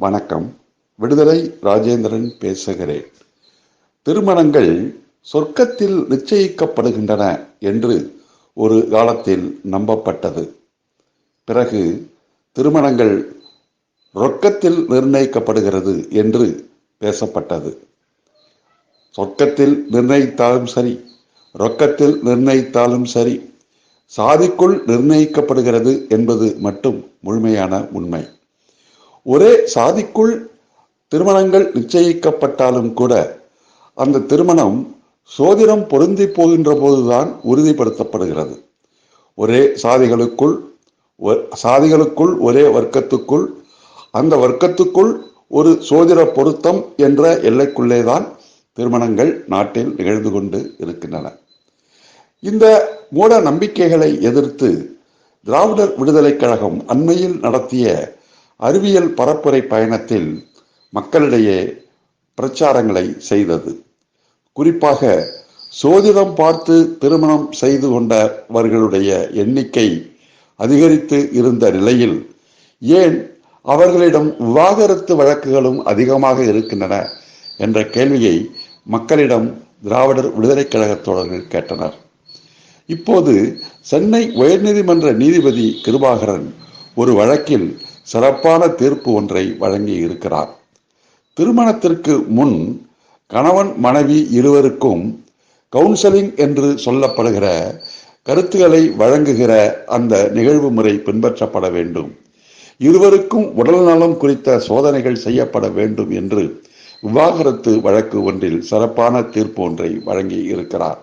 வணக்கம். விடுதலை ராஜேந்திரன் பேசுகிறேன். திருமணங்கள் சொர்க்கத்தில் நிச்சயிக்கப்படுகின்றன என்று ஒரு காலத்தில் நம்பப்பட்டது. பிறகு திருமணங்கள் ரொக்கத்தில் நிர்ணயிக்கப்படுகிறது என்று பேசப்பட்டது. சொர்க்கத்தில் நிர்ணயித்தாலும் சரி ரொக்கத்தில் நிர்ணயித்தாலும் சரி சாதிக்குள் நிர்ணயிக்கப்படுகிறது என்பது மட்டும் முழுமையான உண்மை. ஒரே சாதிக்குள் திருமணங்கள் நிச்சயிக்கப்பட்டாலும் கூட அந்த திருமணம் சோதிடம் பொருந்தி போகின்ற போதுதான் உறுதிப்படுத்தப்படுகிறது. ஒரே சாதிகளுக்குள் சாதிகளுக்குள் ஒரே வர்க்கத்துக்குள் அந்த வர்க்கத்துக்குள் ஒரு சோதிட பொருத்தம் என்ற எல்லைக்குள்ளே தான் திருமணங்கள் நாட்டில் நிகழ்ந்து கொண்டு இருக்கின்றன. இந்த மூட நம்பிக்கைகளை எதிர்த்து திராவிடர் விடுதலைக் கழகம் அண்மையில் நடத்திய அறிவியல் பரப்புரை பயணத்தில் மக்களிடையே பிரச்சாரங்களை செய்தது. குறிப்பாக சோதிடம் பார்த்து திருமணம் செய்து கொண்டவர்களுடைய எண்ணிக்கை அதிகரித்து இருந்த நிலையில் ஏன் அவர்களிடம் விவாகரத்து வழக்குகளும் அதிகமாக இருக்கின்றன என்ற கேள்வியை மக்களிடம் திராவிடர் விடுதலைக் கழக தோழர்கள் கேட்டனர். இப்போது சென்னை உயர்நீதிமன்ற நீதிபதி கிருபாகரன் ஒரு வழக்கில் சிறப்பான தீர்ப்பு ஒன்றை வழங்கி இருக்கிறார். திருமணத்திற்கு முன் கணவன் மனைவி இருவருக்கும் கவுன்சலிங் என்று சொல்லப்படுகிற கருத்துக்களை வழங்குகிற அந்த நிகழ்வு முறை பின்பற்றப்பட வேண்டும். இருவருக்கும் உடல் நலம் குறித்த சோதனைகள் செய்யப்பட வேண்டும் என்று விவாகரத்து வழக்கு ஒன்றில் சிறப்பான தீர்ப்பு ஒன்றை வழங்கி இருக்கிறார்.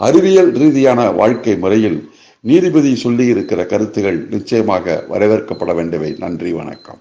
அறிவியல் ரீதியான வாழ்க்கை முறையில் நீதிபதி சொல்லி இருக்கிற கருத்துகள் நிச்சயமாக வரவேற்கப்பட வேண்டியவை நன்றி வணக்கம்.